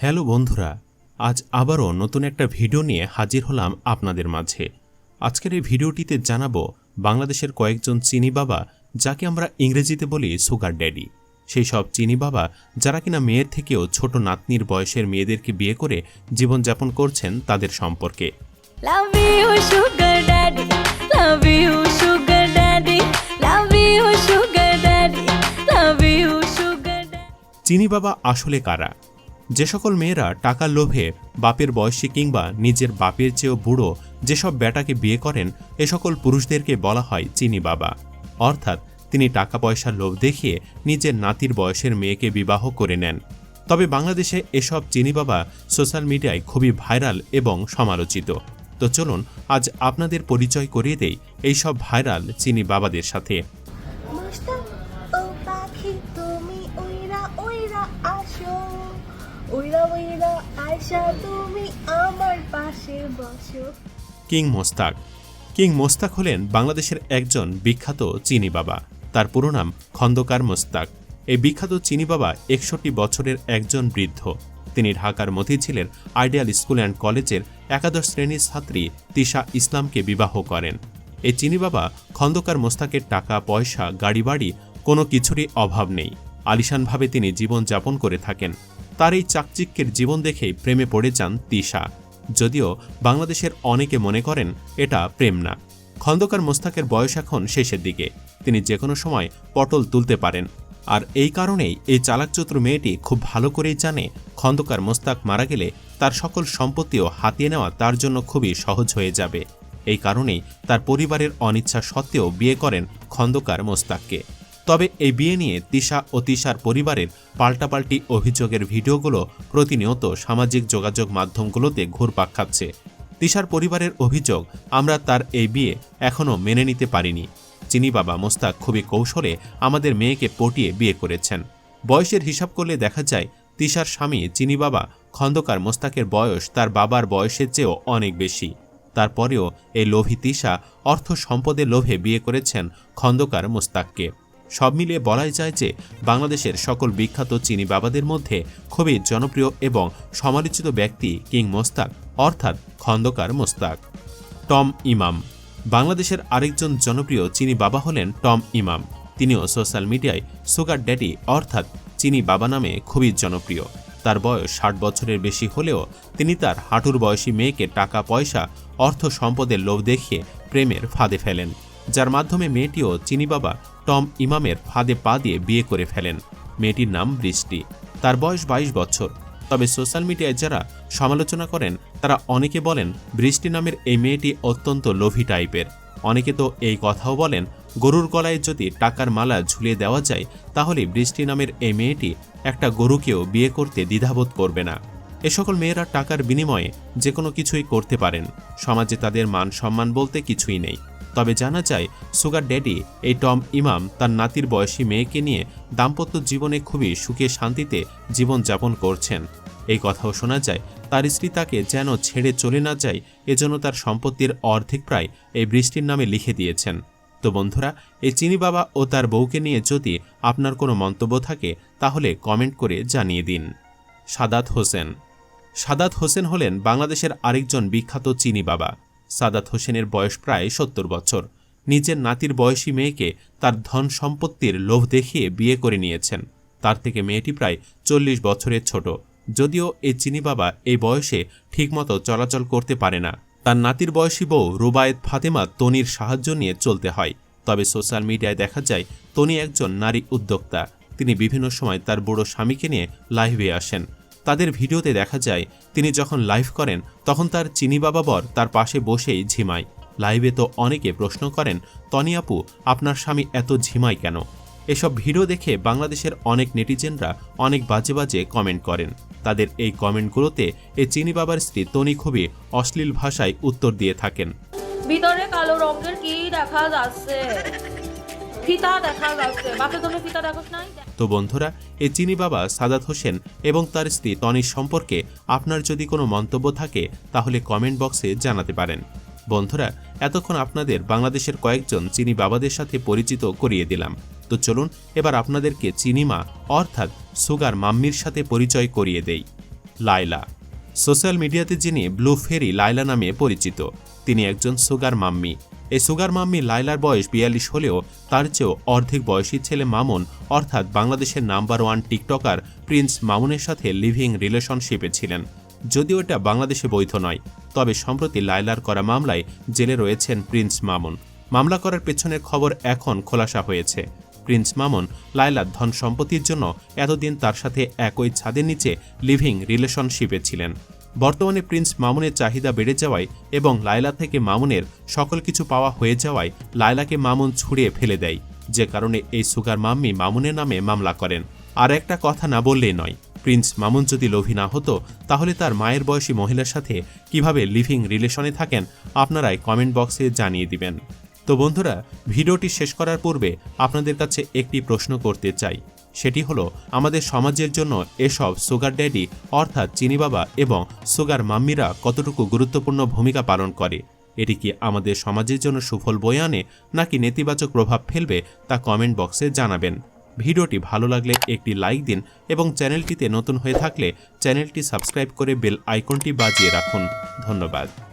Hello বন্ধুরা আজ আবারও নতুন একটা ভিডিও নিয়ে হাজির হলাম আপনাদের মাঝে আজকের এই ভিডিওটিতে জানাব বাংলাদেশের কয়েকজন চিনি বাবা যাকে আমরা ইংরেজিতে বলি সুগার ড্যাডি সেই সব চিনি বাবা যারা কিনা মেয়ের থেকেও ছোট নাতনির বয়সের মেয়েদেরকে বিয়ে করে জীবনযাপন করছেন তাদের সম্পর্কে Love you, sugar daddy. Love you, sugar daddy. Love you, sugar daddy. Love you, sugar daddy. চিনি বাবা আসলে কারা যে সকল মেয়েরা টাকার লোভে বাপের বয়সী কিংবা নিজের বাপের চেয়েও বুড়ো যেসব বেটাকে বিয়ে করেন, এ সকল পুরুষদেরকে বলা হয় চিনি বাবা। অর্থাৎ তিনি টাকা পয়সার লোভ দেখিয়ে নিজের নাতির বয়সের মেয়েকে বিবাহ করে নেন। তবে বাংলাদেশে এসব চিনি বাবা সোশ্যাল মিডিয়ায় খুবই ভাইরাল এবং সমালোচিত। তো চলুন, আজ আপনাদের পরিচয় করিয়ে দেই এইসব ভাইরাল চিনি বাবাদের সাথে। কিং মোস্তাক। কিং মোস্তাক হলেন বাংলাদেশের একজন বিখ্যাত চিনি বাবা। তার পুরো নাম খন্দকার মোস্তাক। এই বিখ্যাত চিনি বাবা একষট্টি বছরের একজন বৃদ্ধ। তিনি ঢাকার মতিঝিলের আইডিয়াল স্কুল অ্যান্ড কলেজের একাদশ শ্রেণির ছাত্রী তিশা ইসলামকে বিবাহ করেন। এই চিনি বাবা খন্দকার মোস্তাকের টাকা, পয়সা গাড়ি বাড়ি কোনো কিছুরই অভাব নেই। আলিশানভাবে তিনি জীবন যাপন করে থাকেন। তার এই চাকচিক্যের জীবন দেখেই প্রেমে পড়ে যান তিশা। যদিও বাংলাদেশের অনেকে মনে করেন এটা প্রেম না। খন্দকার মোস্তাকের বয়স এখন শেষের দিকে। তিনি যে কোনো সময় পটল তুলতে পারেন। আর এই কারণেই এই চালাকচতুর মেয়েটি খুব ভালো করেই জানে খন্দকার মোস্তাক মারা গেলে তার সকল সম্পত্তিও হাতিয়ে নেওয়া তার জন্য খুবই সহজ হয়ে যাবে। এই কারণেই তার পরিবারের অনিচ্ছা সত্ত্বেও বিয়ে করেন খন্দকার মোস্তাককে। তবে এই বিয়ে নিয়ে তিশা ও তিশার পরিবারের পাল্টাপাল্টি অভিযোগের ভিডিওগুলো প্রতিনিয়ত সামাজিক যোগাযোগ মাধ্যমগুলোতে ঘুরপাক খাচ্ছে। তিশার পরিবারের অভিযোগ, আমরা তার এই বিয়ে এখনও মেনে নিতে পারিনি। চিনি বাবা মোস্তাক খুবই কৌশলে আমাদের মেয়েকে পটিয়ে বিয়ে করেছেন। বয়সের হিসাব করলে দেখা যায়, তিশার স্বামী চিনি বাবা খন্দকার মোস্তাকের বয়স তার বাবার বয়সের চেয়েও অনেক বেশি। তারপরেও এই লোভী তিশা অর্থ সম্পদের লোভে বিয়ে করেছেন খন্দকার মোস্তাককে। সব মিলিয়ে বলাই যায় যে বাংলাদেশের সকল বিখ্যাত চিনি বাবাদের মধ্যে খুবই জনপ্রিয় এবং সমালোচিত ব্যক্তি কিং মোস্তাক, অর্থাৎ খন্দকার মোস্তাক। টম ইমাম। বাংলাদেশের আরেকজন জনপ্রিয় চিনি বাবা হলেন টম ইমাম। তিনিও সোশ্যাল মিডিয়ায় সুগার ড্যাডি, অর্থাৎ চিনি বাবা নামে খুবই জনপ্রিয়। তার বয়স ষাট বছরের বেশি হলেও তিনি তার হাঁটুর বয়সী মেয়েকে টাকা, পয়সা, অর্থ সম্পদের লোভ দেখিয়ে প্রেমের ফাঁদে ফেলেন, যার মাধ্যমে মেয়েটিও চিনি বাবা টম ইমামের ফাঁদে পা দিয়ে বিয়ে করে ফেলেন। মেয়েটির নাম বৃষ্টি। তার বয়স বাইশ বছর। তবে সোশ্যাল মিডিয়ায় যারা সমালোচনা করেন, তারা অনেকে বলেন বৃষ্টি নামের এই মেয়েটি অত্যন্ত লোভী টাইপের। অনেকে তো এই কথাও বলেন, গরুর গলায় যদি টাকার মালা ঝুলিয়ে দেওয়া যায়, তাহলে বৃষ্টি নামের এই মেয়েটি একটা গরুকেও বিয়ে করতে দ্বিধাবোধ করবে না। এ সকল মেয়েরা টাকার বিনিময়ে যে কোনো কিছুই করতে পারেন। সমাজে তাদের মান সম্মান বলতে কিছুই নেই। তবে জানা যায়, সুগার ড্যাডি এই টম ইমাম তার নাতির বয়সী মেয়েকে নিয়ে দাম্পত্য জীবনে খুবই সুখে শান্তিতে জীবন যাপন করছেন। এই কথাও শোনা যায়, তার স্ত্রী তাকে যেন ছেড়ে চলে না যায়, এজন্য তার সম্পত্তির অর্ধেক প্রায় এই বৃষ্টির নামে লিখে দিয়েছেন। তো বন্ধুরা, এই চিনি বাবা ও তার বউকে নিয়ে যদি আপনার কোনো মন্তব্য থাকে, তাহলে কমেন্ট করে জানিয়ে দিন। সাদাত হোসেন। সাদাত হোসেন হলেন বাংলাদেশের আরেকজন বিখ্যাত চিনি বাবা। সাদাত হোসেনের বয়স প্রায় সত্তর বছর। নিজের নাতির বয়সী মেয়েকে তার ধন সম্পত্তির লোভ দেখিয়ে বিয়ে করে নিয়েছেন। তার থেকে মেয়েটি প্রায় চল্লিশ বছরের ছোট। যদিও এই চিনি বাবা এই বয়সে ঠিকমতো চলাচল করতে পারে না। তার নাতির বয়সী বউ রুবায়েত ফাতেমা তনির সাহায্য নিয়ে চলতে হয়। তবে সোশ্যাল মিডিয়ায় দেখা যায়, তনি একজন নারী উদ্যোক্তা। তিনি বিভিন্ন সময় তার বুড়ো স্বামীকে নিয়ে লাইভে আসেন। তাদের ভিডিওতে দেখা যায়, তিনি যখন লাইভ করেন, তখন তার চিনি বাবা বর তার পাশে বসেই ঝিমায়। লাইভে তো অনেকে প্রশ্ন করেন, তনি আপু, আপনার স্বামী এত ঝিমায় কেন? এসব ভিডিও দেখে বাংলাদেশের অনেক নেটিজেনরা অনেক বাজে বাজে কমেন্ট করেন। তাদের এই কমেন্টগুলোতে এই চিনি বাবার স্ত্রী তনি খুবই অশ্লীল ভাষায় উত্তর দিয়ে থাকেন। ভিতরে কালো রঙের কি দেখা যাচ্ছে? তো বন্ধুরা এই চিনি বাবা সাদাত হোসেন এবং তার স্ত্রী তনির সম্পর্কে আপনার যদি কোনো মন্তব্য থাকে, তাহলে কমেন্ট বক্সে জানাতে পারেন। বন্ধুরা, এতক্ষণ আপনাদের বাংলাদেশের কয়েকজন চিনি বাবাদের সাথে পরিচিত করিয়ে দিলাম। তো চলুন, এবার আপনাদেরকে চিনিমা অর্থাৎ সুগার মাম্মির সাথে পরিচয় করিয়ে দেই। লায়লা। সোশ্যাল মিডিয়াতে যিনি ব্লু ফেরি লায়লা নামে পরিচিত, তিনি একজন সুগার মাম্মি। এই সুগার মাম্মি লাইলার বয়স বিয়াল্লিশ হলেও তার চেয়েও অর্ধেক বয়সী ছেলে মামুন, অর্থাৎ বাংলাদেশের নাম্বার ওয়ান টিকটকার প্রিন্স মামুনের সাথে লিভিং রিলেশনশিপে ছিলেন। যদিও এটা বাংলাদেশে বৈধ নয়, তবে সম্প্রতি লায়লার করা মামলায় জেলে রয়েছেন প্রিন্স মামুন। মামলা করার পেছনের খবর এখন খোলাসা হয়েছে। প্রিন্স মামুন লায়লার ধন সম্পত্তির জন্য এতদিন তার সাথে একই ছাদের নিচে লিভিং রিলেশনশিপে ছিলেন। বর্তমানে প্রিন্স মামুনের চাহিদা বেড়ে যাওয়ায় এবং লায়লা থেকে মামুনের সকল কিছু পাওয়া হয়ে যাওয়ায় লায়লাকে মামুন ছুড়িয়ে ফেলে দেয়, যে কারণে এই সুগার মাম্মি মামুনের নামে মামলা করেন। আর একটা কথা না বললেই নয়, প্রিন্স মামুন যদি লোভী না হতো, তাহলে তার মায়ের বয়সী মহিলার সাথে কীভাবে লিভিং রিলেশনে থাকেন, আপনারাই কমেন্ট বক্সে জানিয়ে দিবেন। তো বন্ধুরা, ভিডিওটি শেষ করার পূর্বে আপনাদের কাছে একটি প্রশ্ন করতে চাই। সেটি হলো আমাদের সমাজের জন্য এসব সুগার ড্যাডি, অর্থাৎ চিনি বাবা এবং সুগার মাম্মিরা কতটুকু গুরুত্বপূর্ণ ভূমিকা পালন করে? এটি কি আমাদের সমাজের জন্য সুফল বয়ে আনে নাকি নেতিবাচক প্রভাব ফেলবে তা কমেন্ট বক্সে জানাবেন। ভিডিওটি ভালো লাগলে একটি লাইক দিন এবং চ্যানেলটিতে নতুন হয়ে থাকলে চ্যানেলটি সাবস্ক্রাইব করে বেল আইকনটি বাজিয়ে রাখুন। ধন্যবাদ।